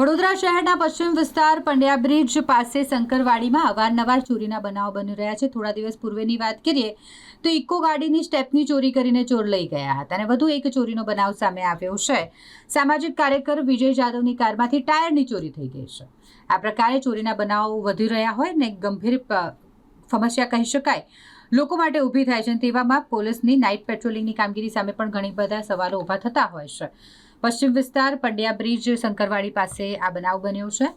વડોદરા શહેરના પશ્ચિમ વિસ્તાર પંડ્યા બ્રિજ પાસે શંકરવાડીમાં અવારનવાર ચોરીના બનાવ બની રહ્યા છે. થોડા દિવસ પૂર્વેની વાત કરીએ તો ઇકો ગાડીની સ્ટેપની ચોરી કરીને ચોર લઈ ગયા હતા અને વધુ એક ચોરીનો બનાવ સામે આવ્યો છે. સામાજિક કાર્યકર વિજય જાદવની કારમાંથી ટાયરની ચોરી થઈ ગઈ છે. આ પ્રકારે ચોરીના બનાવો વધી રહ્યા હોય ને ગંભીર સમસ્યા કહી શકાય. લોકો માટે ઊભી થાય છે તેવામાં પોલીસની નાઇટ પેટ્રોલિંગની કામગીરી સામે પણ ઘણી બધા સવાલો ઊભા થતા હોય છે. પશ્ચિમ વિસ્તાર પંડ્યા બ્રિજ શંકરવાડી પાસે આ બનાવ બન્યો છે.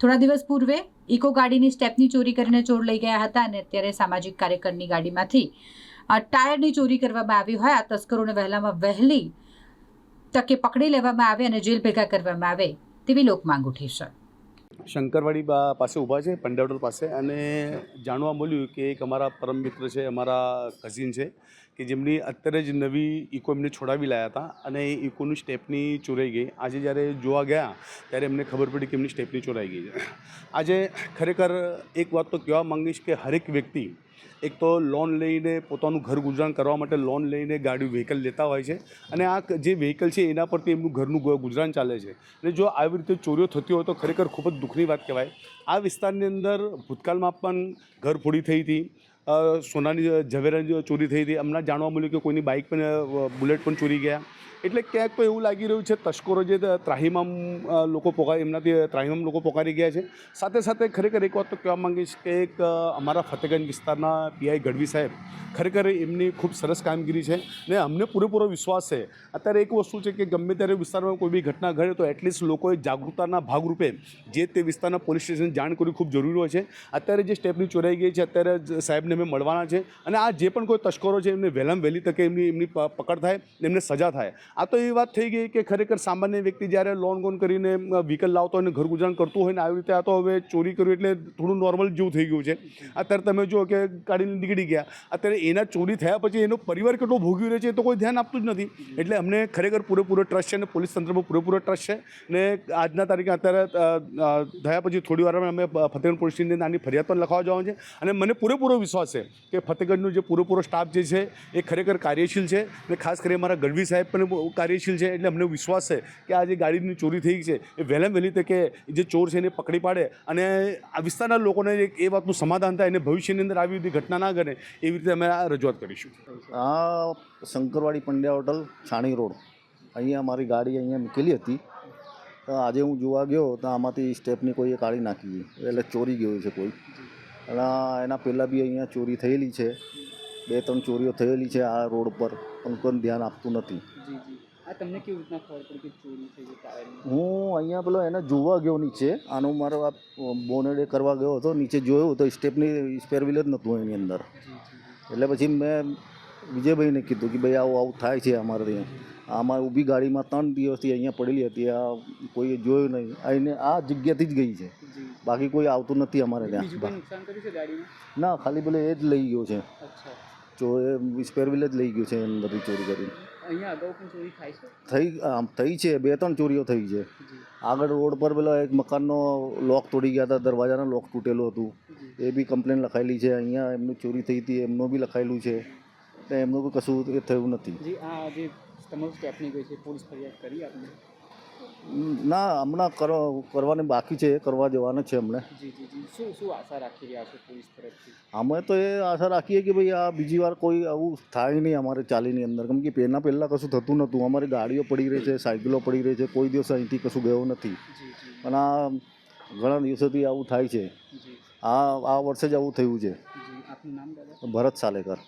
થોડા દિવસ પૂર્વે ઇકો ગાડીની સ્ટેપની ચોરી કરીને ચોર લઈ ગયા હતા અને અત્યારે સામાજિક કાર્યકરની ગાડીમાંથી ટાયરની ચોરી કરવામાં આવી હોય, આ તસ્કરોને વહેલામાં વહેલી તકે પકડી લેવામાં આવે અને જેલ ભેગા કરવામાં આવે તેવી લોક માંગ ઉઠી છે. શંકરવાડી પાસે ઊભા છે પંડાવડર પાસે અને જાણવા મળ્યું કે એક અમારા પરમ મિત્ર છે, અમારા કઝિન છે. કે જેમની અત્યારે જ નવી ઇકો એમને છોડાવી લાયા હતા અને એ ઇકોની સ્ટેપની ચોરાઈ ગઈ. આજે જ્યારે જોવા ગયા ત્યારે એમને ખબર પડી કે એમની સ્ટેપની ચોરાઈ ગઈ છે. આજે ખરેખર એક વાત તો કહેવા માંગીશ કે હરેક વ્યક્તિ એક તો લોન લઈને પોતાનું ઘર ગુજરાન કરવા માટે લોન લઈને ગાડી વ્હીકલ લેતા હોય છે અને આ જે વ્હીકલ છે એના પરથી એમનું ઘરનું ગુજરાન ચાલે છે. અને જો આવી રીતે ચોરીઓ થતી હોય તો ખરેખર ખૂબ જ દુઃખની વાત કહેવાય. આ વિસ્તારની અંદર ભૂતકાળમાં પણ ઘર ફોડી થઈ હતી. સોનાની ઝવેરાની ચોરી થઈ હતી, હમણાં જાણવા મળ્યું કે કોઈની બાઇક પણ બુલેટ પણ ચોરી ગયા. એટલે ક્યાંક તો એવું લાગી રહ્યું છે, તસ્કરો જે ત્રાહિમામ લોકો પોકારી એમનાથી ત્રાહિમામ લોકો પોકારી ગયા છે. સાથે સાથે ખરેખર એક વાત તો કહેવા માંગીશ કે એક અમારા ફતેગંજ વિસ્તારના પીઆઈ ગઢવી સાહેબ, ખરેખર એમની ખૂબ સરસ કામગીરી છે ને અમને પૂરેપૂરો વિશ્વાસ છે. અત્યારે એક વસ્તુ છે કે ગમે ત્યારે વિસ્તારમાં કોઈ બી ઘટના ઘડે તો એટલીસ્ટ લોકોએ જાગૃતતાના ભાગરૂપે જે તે વિસ્તારના પોલીસ સ્ટેશન જાણ કરવી ખૂબ જરૂરી હોય છે. અત્યારે જે સ્ટેપની ચોરાઈ ગઈ છે, અત્યારે જ અમે મળવાના છે અને આ જે પણ કોઈ તસ્કરો છે, એમને વહેલામાં વહેલી તકે એમની એમની પકડ થાય, એમને સજા થાય. આ તો એવી વાત થઈ ગઈ કે ખરેખર સામાન્ય વ્યક્તિ જ્યારે લોન ગોન કરીને વ્હીકલ લાવતો હોય ને ઘર ગુજરાન કરતું હોય ને, આવી રીતે આ તો હવે ચોરી કર્યું એટલે થોડું નોર્મલ જેવું થઈ ગયું છે. અત્યારે તમે જુઓ કે ગાડીને નીકળી ગયા. અત્યારે એના ચોરી થયા પછી એનો પરિવાર કેટલો ભોગવી રહ્યો છે એ તો કોઈ ધ્યાન આપતું જ નથી. એટલે અમને ખરેખર પૂરેપૂરો ટ્રસ્ટ છે અને પોલીસ તંત્રમાં પૂરેપૂરો ટ્રસ્ટ છે. ને આજના તારીખે અત્યારે થયા પછી થોડી વારમાં અમે ફતેગંજ પોલીસ સ્ટેશનની નાની ફરિયાદ પણ લખાવવા જવાનું છે. અને મને પૂરેપૂરો વિશ્વાસ છે કે ફતેગઢનું જે પૂરેપૂરો સ્ટાફ જે છે એ ખરેખર કાર્યશીલ છે અને ખાસ કરી અમારા ગઢવી સાહેબ પણ કાર્યશીલ છે એટલે અમને વિશ્વાસ છે કે આ જે ગાડીની ચોરી થઈ છે એ વહેલામાં વહેલી તકે જે ચોર છે એને પકડી પાડે અને આ વિસ્તારના લોકોને એ વાતનું સમાધાન થાય અને ભવિષ્યની અંદર આવી બધી ઘટના ના કરે એવી રીતે અમે આ રજૂઆત કરીશું. આ શંકરવાડી પંડ્યા હોટલ છાણી રોડ. અહીંયા મારી ગાડી અહીંયા મૂકેલી હતી. તો આજે હું જોવા ગયો તો આમાંથી સ્ટેપની કોઈએ કાઢી નાખી એટલે ચોરી ગયું છે કોઈ. અને એના પહેલાં બી અહીંયા ચોરી થયેલી છે. બે ત્રણ ચોરીઓ થયેલી છે આ રોડ પર. પણ કોઈ ધ્યાન આપતું નથી. જી જી. આ તમને કેવી રીતના ખબર પડી કે ચોરી થઈ હું અહીંયા પેલો એને જોવા ગયો નીચે. આનો મારો આ બોનેડે કરવા ગયો હતો. નીચે જોયું તો સ્ટેપની સ્પેર વ્હીલ જ નહોતું એની અંદર. એટલે પછી મેં વિજયભાઈને કીધું કે ભાઈ આવું આવું થાય છે અમારે ત્યાં. આમાં ઊભી ગાડીમાં ત્રણ દિવસથી અહીંયા પડેલી હતી. આ કોઈએ જોયું નહીં. આઈને આ જગ્યાથી જ ગઈ છે. બાકી કોઈ આવતું નથી અમારે ત્યાં. ના ખાલી ભલે એ જ લઈ ગયો છે. અચ્છા. ચો એ સ્પેર વ્હીલ જ લઈ ગયો છે અંદરથી ચોરી કરીને. ચોરી થાય થઈ થઈ છે બે ત્રણ ચોરીઓ થઈ છે. આગળ રોડ પર પેલા એક મકાનનો લોક તોડી ગયા હતા દરવાજાનો લોક તૂટેલું હતું. એ બી કમ્પ્લેન લખાયેલી છે. અહીંયા એમનું ચોરી થઈ હતી એમનું બી લખાયેલું છે. એમનું બી કશું થયું નથી. જી આ જે તમારું સ્ટેપની ગઈ છે પોલીસ ફરિયાદ કરી આપને? ના હમણાં કરવા કરવાની બાકી છે કરવા જવાના છે શું શું આશા રાખી રહ્યા છો પોલીસ તરફથી? અમે તો એ આશા રાખીએ કે ભાઈ આ બીજી વાર કોઈ આવું થાય નહીં અમારે ચાલીની અંદર. કેમ કે પહેલાં પહેલાં કશું થતું નહોતું. અમારી ગાડીઓ પડી રહી છે સાયકલો પડી રહી છે. કોઈ દિવસ અહીંથી કશું ગયો નથી. પણ આ ઘણા દિવસોથી આવું થાય છે. આ આ વર્ષે જ આવું થયું છે. ભરત સાલેકર.